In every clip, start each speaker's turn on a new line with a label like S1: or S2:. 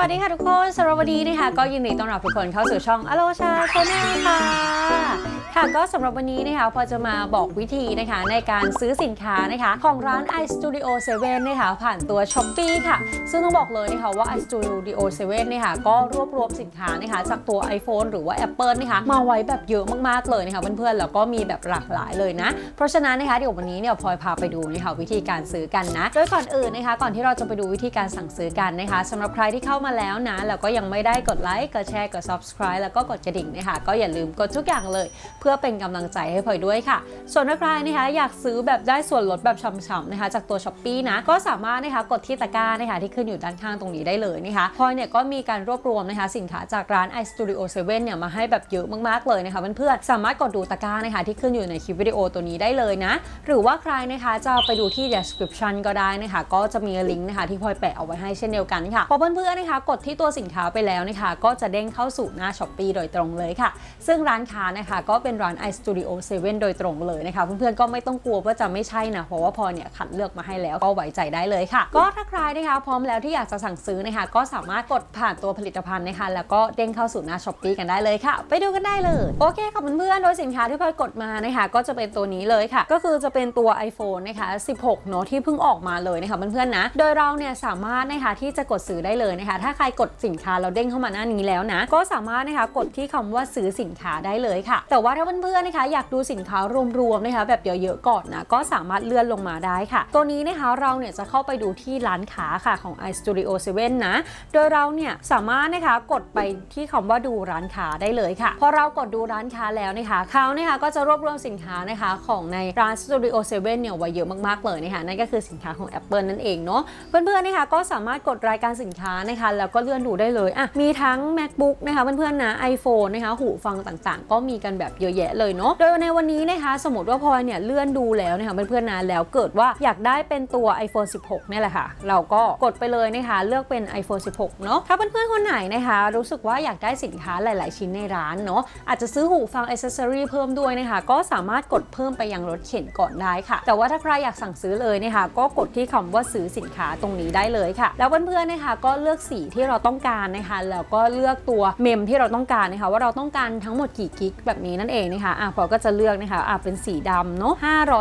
S1: วัสดีค่ะทุกคนสำหรับวันนี้นะคะก็ยินดีต้อนรับทุกคนเข้าสู่ช่องอโลชาชาแนลค่ะ ค่ะก็สำหรับวันนี้นะคะพอจะมาบอกวิธีนะคะในการซื้อสินค้านะคะของร้าน iStudio 7นะคะผ่านตัว s h o p e e ค่ะ ซึ่งต้องบอกเลยนะคะว่า iStudio 7นะคะก็รวบรวมสินค้านะคะจากตัว iPhone หรือว่า Apple นะคะมาไว้แบบเยอะมากๆเลยนะคะเพื่อนๆแล้วก็มีแบบหลากหลายเลยนะ เพราะฉะนั้นนะคะเดี๋ยววันนี้เนี่ยพลอยพาไปดูนะคะวิธีการซื้อกันนะโดยก่อนอื่นนะคะก่อนที่เราจะไปดูวิธีการสั่งซื้อกันนะคะสำหรับใครที่เข้ามาแล้วนะแล้วก็ยังไม่ได้กดไลค์กดแชร์กด subscribe แล้วก็กดกระดิ่งนะคะก็อย่าลืมกดทุกอย่างเลย เพื่อเป็นกำลังใจให้พลอยด้วยค่ะ ส่วนถ้าใครนะคะอยากซื้อแบบได้ส่วนลดแบบฉ่ำๆนะคะจากตัว s h อ p e e นะก็สามารถนะคะกดที่ตะกร้านะคะที่ขึ้นอยู่ด้านข้างตรงนี้ได้เลยนะคะพลอยเนี่ยก็มีการรวบรวมนะคะสินค้าจากร้าน iStudio 7เนี่ยมาให้แบบเยอะมากๆเลยนะคะเพื่อนๆสามารถกดดูตะกร้านะคะที่ขึ้นอยู่ในคลิปวิดีโอตัวนี้ได้เลยนะ หรือว่าใครนะคะจะไปดูที่ description ก็ได้นะคะก็จะมีลิงก์นะคะที่พลอยแปะเอาไว้ให้เช่นเดียวกันค่ะพอเพื่อนๆนะคะกดที่ตัวสินค้าไปแล้วนะคะ ก็จะเด้งเข้าสู่หน้า s h อ p e e โดยตรงเลยค่ะ ซึ่งร้านค้านะคะก็เป็นร้าน iStudio 7 โดยตรงเลยนะคะ เพื่อนๆก็ไม่ต้องกลัวว่าจะไม่ใช่นะ เพราะว่าพอเนี่ยคัดเลือกมาให้แล้วก็ไว้ใจได้เลยค่ะ ก็ถ้าใครนะคะพร้อมแล้วที่อยากจะสั่งซื้อนะคะ ก็สามารถกดผ่านตัวผลิตภัณฑ์นะคะ แล้วก็เด้งเข้าสู่หน้า s h อ p e e กันได้เลยค่ะ ไปดูกันได้เลยโอเคค่ะเพื่อนๆโดยสินค้าที่พลอยกดมานะคะ ก็จะเป็นตัวนี้เลยค่ะ ก็คือจะเป็นตัว iPhone นะคะ 16 เนอะที่เพิ่งออกมาเลยนะคะเพื่อนๆนะ โดยเราเนี่ยสามารถนะคะที่จะกดซื้อได้เลยนะคะถ้าใครกดสินค้าเราเด้งเข้ามาหน้านี้แล้วนะ ก็สามารถนะคะกดที่คำว่าซื้อสินค้าได้เลยค่ะ แต่ว่าถ้าเพื่อนๆนะคะ อยากดูสินค้ารวมๆนะคะ แบบเยอะๆก่อนนะก็สามารถเลื่อนลงมาได้ค่ะ ตัวนี้นะคะเราเนี่ยจะเข้าไปดูที่ร้านค้าค่ะของ iStudio 7 นะ โดยเราเนี่ยสามารถนะคะกดไปที่คำว่าดูร้านค้าได้เลยค่ะพอเรากดดูร้านค้าแล้วนะคะเขานะคะก็จะรวบรวมสินค้านะคะของในร้าน Studio 7 เนี่ยไว้เยอะมากๆเลยนะคะนั่นก็คือสินค้าของ Apple นั่นเองเนาะเพื่อนๆนะคะก็สามารถกดรายการสินค้านะคะแล้วก็เลื่อนดูได้เลยอะมีทั้ง MacBook นะคะเพื่อนๆนะ iPhone นะคะหูฟังต่างๆ ก็มีกันแบบเยอะแยะเลยเนาะโดยในวันนี้นะคะ สมมติว่าพลอยเนี่ยเลื่อนดูแล้วนะคะเพื่อนๆนะแล้วเกิดว่าอยากได้เป็นตัว iPhone 16 เนี่ยแหละค่ะ เราก็กดไปเลยนะคะ เลือกเป็น iPhone 16 เนาะถ้าเพื่อนๆคนไหนนะคะ รู้สึกว่าอยากได้สินค้าหลายๆ ชิ้นในร้านเนาะอาจจะซื้อหูฟังอ c เซอรี่เพิ่มด้วยนะคะ ก็สามารถกดเพิ่มไปยังรถเข็นก่อนได้ค่ะ แต่ว่าถ้าใครอยากสั่งซื้อเลยนะคะ ก็กดที่คำว่าซื้อสินค้าตรงนี้ได้เลยค่ะ แล้วเพื่อนๆนะคะก็เลือกสีที่เราต้องการนะคะ แล้วก็เลือกตัวเมมที่เราต้องการนะคะ ว่าเราต้องการทั้งหมดกี่กิกแบบนี้นั่นเองนะคะอะพอก็จะเลือกนะคะอะเป็นสีดำเนาะ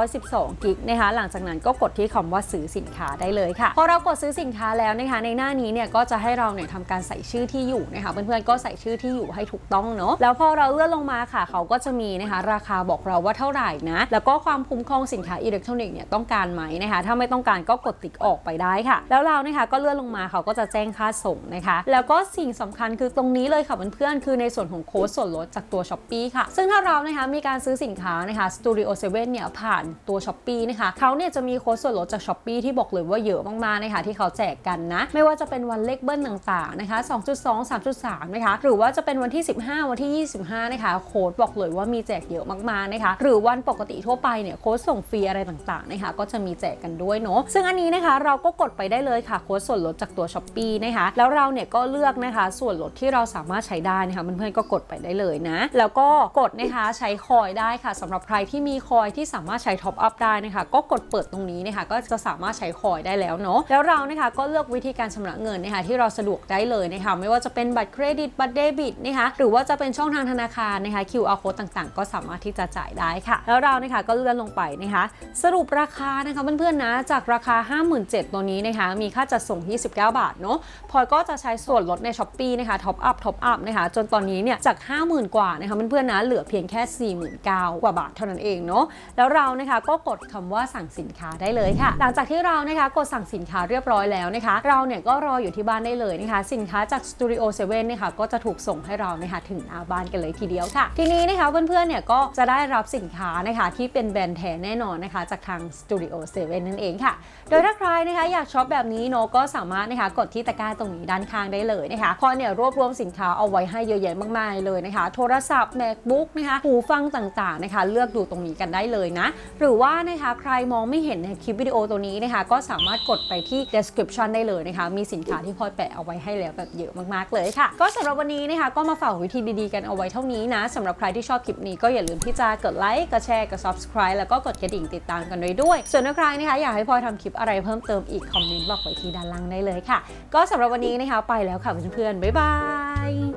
S1: 512กิกนะคะ หลังจากนั้นก็กดที่คำว่าซื้อสินค้าได้เลยค่ะ พอเรากดซื้อสินค้าแล้วนะคะ ในหน้านี้เนี่ยก็จะให้เราเนี่ยทำการใส่ชื่อที่อยู่นะคะเพื่อนๆก็ใส่ชื่อที่อยู่ให้ถูกต้องเนาะแล้วพอเราเลื่อนลงมาค่ะ เขาก็จะมีนะคะราคาบอกเราว่าเท่าไหร่นะแล้วก็ความคุ้มครองสินค้าอิเล็กทรอนิกส์เนี่ยต้องการไหมนะคะ ถ้าไม่ต้องการก็กดติ๊กออกไปได้ค่ะ แล้วเรานะคะก็เลื่อนลงมาเขาก็จะแจ้งค่าส่งนะคะ แล้วก็สิ่งสำคัญคือตรงนี้เลยค่ะเพื่อนๆคือในส่วนของโค้ดส่วนลดจากตัว s h อ p e e ค่ะ ซึ่งถ้าเรานะคะมีการซื้อสินค้านะคะ Studio 7เนี่ยผ่านตัว s h อ p e e นะคะเขาเนี่ยจะมีโค้ดส่วนลดจาก s h อ p e e ที่บอกเลยว่าเยอะมากๆนะคะที่เขาแจกกันนะ ไม่ว่าจะเป็นวันเลขเบิ้ลต่างๆนะคะ 2.2 3.3 นะคะ หรือว่าจะเป็นวันที่ 15 วันที่ 25 นะคะ โค้ดบอกเลยว่ามีแจกเยอะมากๆนะคะ หรือวันปกติทั่วไปเนี่ยโค้ดส่งฟรีอะไรต่างๆนะคะก็จะมีแจกกันด้วยเนาะซึ่งอันนี้นะคะเราก็กดไปได้เลยค่ะโค้ดส่วนลดจากตัว s h อ p e e นะคะแล้วเราเนี่ยก็เลือกนะคะส่วนลดที่เราสามารถใช้ได้นะคะเพื่อนๆก็กดไปได้เลยนะ แล้วก็กดนะคะใช้คอยได้ค่ะสำหรับใครที่มีคอยที่สามารถใช้ท็อปอัพได้นะคะก็กดเปิดตรงนี้นะคะก็จะสามารถใช้คอยได้แล้วเนาะแล้วเรานะคะก็เลือกวิธีการชำระเงินนะคะที่เราสะดวกได้เลยนะคะไม่ว่าจะเป็นบัตรเครดิตบัตรเดบิตนะคะหรือว่าจะเป็นช่องทางธนาคารนะคะ QR code ต่างๆ ก็สามารถที่จะจ่ายได้ค่ะ แล้วเรานะคะก็เลื่อนลงไปนะคะ สรุปราคานะคะเพื่อนๆนะจากราคา 57,000ตัวนี้นะคะมีค่าจัดส่ง 29 บาทเนาะพอยก็จะใช้ส่วนลดใน s h อ p e e นะคะท็อปอัพท็อปอัพนะคะจนตอนนี้เนี่ยจาก 50,000 กว่านะคะเพื่อนๆนะเหลือเพียงแค่ 49,000 กว่าบาทเท่านั้นเองเนาะแล้วเรานะคะก็กดคำว่าสั่งสินค้าได้เลยค่ะ หลังจากที่เรานะคะกดสั่งสินค้าเรียบร้อยแล้วนะคะเราเนี่ยก็รออยู่ที่บ้านได้เลยนะคะสินค้าจาก Studio 7นะคะก็จะถูกส่งให้เรานะคะถึงหน้าบ้านกันเลยทีเดียวค่ะ ทีนี้นะคะเพื่อนๆเนี่ยก็จะได้รับสินค้านะคะที่เป็นแบรนด์แท้แน่นอนนะคะจากทาง Studio 7นั่นเองค่ะ โดยถ้าใครนะคะอยากช็อปแบบนี้เนาะก็สามารถนะคะกดที่ตะกร้าตรงนี้ด้านข้างได้เลยนะคะพอเนี่ยรวบรวมสินค้าเอาไว้ให้เยอะแยะมากๆเลยนะคะ โทรศัพท์ MacBook นะคะหูฟังต่างๆนะคะ เลือกดูตรงนี้กันได้เลยนะ หรือว่านะคะใครมองไม่เห็นในคลิปวิดีโอตัวนี้นะคะ ก็สามารถกดไปที่ description ได้เลยนะคะ มีสินค้าที่พลอยแปะเอาไว้ให้แล้วแบบเยอะมากๆเลยค่ะ ก็สำหรับวันนี้นะคะก็มาฝากวิธีดีๆกันเอาไว้เท่านี้นะสำหรับใครที่ชอบคลิปนี้ก็อย่าลืมที่จะกดไลค์กดแชร์กด subscribe แล้วก็กดกระดิ่งติดตามกันไว้ด้วย ส่วนใครนะคะอยากให้พลอยทำคลิปอะไรเพิ่มเติมอีกคอมเมนต์บอกไว้ที่ด้านล่างได้เลยค่ะ ก็สำหรับวันนี้นี้นะคะไปแล้วค่ะเพื่อนๆบ๊ายบาย